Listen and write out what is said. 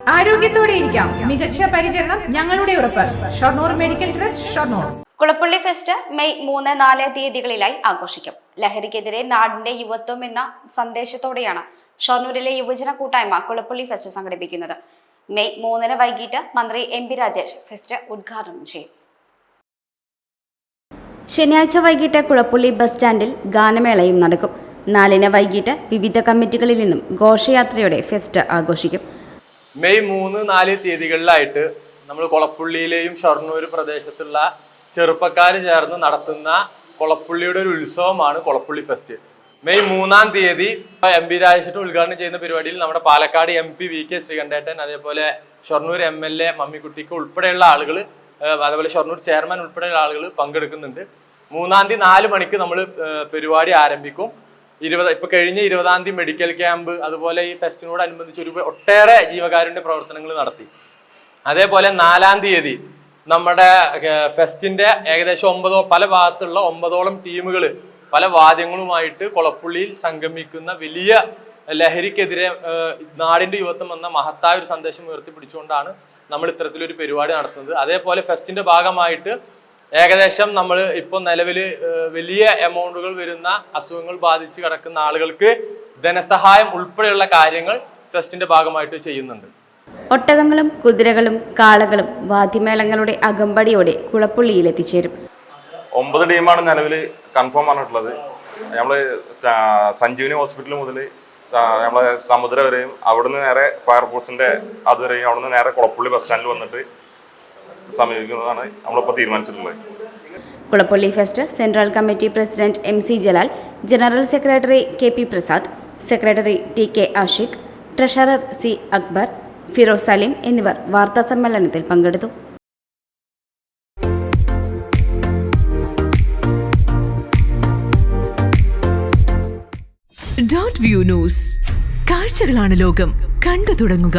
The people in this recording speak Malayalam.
ആരോഗ്യത്തോടെ ഇരിക്കാം. മികച്ച പരിചരണം ഞങ്ങളുടെ ഉറപ്പ്. Shoranur medical trust Shoranur. Kulappully fest May മൂന്ന് നാല് തീയതികളിലായി ആഘോഷിക്കും. ലഹരിക്കെതിരെ നാടിന്റെ യുവത്വം എന്ന സന്ദേശത്തോടെയാണ് ഷൊർണൂരിലെ യുവജന കൂട്ടായ്മ കുളപ്പള്ളി ഫെസ്റ്റ് സംഘടിപ്പിക്കുന്നത്. മെയ് മൂന്നിന് വൈകിട്ട് മന്ത്രി എം പി രാജേഷ് ഫെസ്റ്റ് ഉദ്ഘാടനം ചെയ്യും. ശനിയാഴ്ച വൈകിട്ട് കുളപ്പള്ളി ബസ് സ്റ്റാൻഡിൽ ഗാനമേളയും നടക്കും. നാലിന് വൈകിട്ട് വിവിധ കമ്മിറ്റികളിൽ നിന്നും ഘോഷയാത്രയോടെ ഫെസ്റ്റ് ആഘോഷിക്കും. മെയ് മൂന്ന് നാല് തീയതികളിലായിട്ട് നമ്മൾ കൊളപ്പുള്ളിയിലെയും ഷൊർണൂർ പ്രദേശത്തുള്ള ചെറുപ്പക്കാർ ചേർന്ന് നടത്തുന്ന കൊളപ്പുള്ളിയുടെ ഒരു ഉത്സവമാണ് കൊളപ്പുള്ളി ഫെസ്റ്റ്. മെയ് മൂന്നാം തീയതി എം പി രാജേഷ്ഠൻ ഉദ്ഘാടനം ചെയ്യുന്ന പരിപാടിയിൽ നമ്മുടെ Palakkad M P V K ശ്രീകണ്ഠേട്ടൻ അതേപോലെ ഷൊർണൂർ എം എൽ എ മമ്മിക്കുട്ടിക്ക് ഉൾപ്പെടെയുള്ള ആളുകൾ അതേപോലെ ഷൊർണൂർ ചെയർമാൻ ഉൾപ്പെടെയുള്ള ആളുകൾ പങ്കെടുക്കുന്നുണ്ട്. മൂന്നാം തീയതി നാല് മണിക്ക് നമ്മൾ പരിപാടി ആരംഭിക്കും. ഇരുപത് ഇപ്പൊ കഴിഞ്ഞ ഇരുപതാം തീയതി മെഡിക്കൽ ക്യാമ്പ് അതുപോലെ ഈ ഫെസ്റ്റിനോടനുബന്ധിച്ച് ഒരു ഒട്ടേറെ ജീവകാരുണ്യ പ്രവർത്തനങ്ങൾ നടത്തി. അതേപോലെ നാലാം തീയതി നമ്മുടെ ഫെസ്റ്റിന്റെ ഏകദേശം ഒമ്പതോ പല ഭാഗത്തുള്ള ഒമ്പതോളം ടീമുകൾ പല വാദ്യങ്ങളുമായിട്ട് കൊളപ്പുള്ളിയിൽ സംഗമിക്കുന്ന വലിയ ലഹരിക്കെതിരെ നാടിന്റെ യുവത്വം വന്ന മഹത്തായ ഒരു സന്ദേശം ഉയർത്തിപ്പിടിച്ചുകൊണ്ടാണ് നമ്മൾ ഇത്തരത്തിലൊരു പരിപാടി നടത്തുന്നത്. അതേപോലെ ഫെസ്റ്റിന്റെ ഭാഗമായിട്ട് ഏകദേശം നമ്മൾ ഇപ്പോൾ നിലവിൽ വലിയ എമൗണ്ടുകൾ വരുന്ന അസുഖങ്ങൾ ബാധിച്ച് കിടക്കുന്ന ആളുകൾക്ക് ധനസഹായം ഉൾപ്പെടെയുള്ള കാര്യങ്ങൾ ഫെസ്റ്റിന്റെ ഭാഗമായിട്ട് ചെയ്യുന്നുണ്ട്. ഒട്ടകങ്ങളും കുതിരകളും കാളകളും വാദ്യമേളങ്ങളുടെ അകമ്പടിയോടെ കുളപ്പുള്ളിയിൽ എത്തിച്ചേരും. ഒമ്പത് ടീമാണ് നിലവിൽ കൺഫേം പറഞ്ഞിട്ടുള്ളത്. നമ്മൾ സഞ്ജീവിനി ഹോസ്പിറ്റൽ മുതൽ നമ്മളെ സമുദ്ര വരെയും അവിടുന്ന് നേരെ ഫയർഫോഴ്സിന്റെ അതുവരെയും അവിടുന്ന് നേരെ കുളപ്പുള്ളി ബസ് സ്റ്റാൻഡിൽ വന്നിട്ട് സമീപിക്കുന്നതാണ് നമ്മളിപ്പോൾ തീരുമാനിച്ചിട്ടുള്ളത്. Kulappully fest central committee president M C Jalal general secretary K P Prasad secretary T K Ashiq treasurer C Akbar Firoz Saleem എന്നിവർ വാർത്താ സമ്മേളനത്തിൽ പങ്കെടുത്തു. Dot view news. കാഴ്ചകളാണ് ലോകം. കണ്ടു തുടങ്ങുക.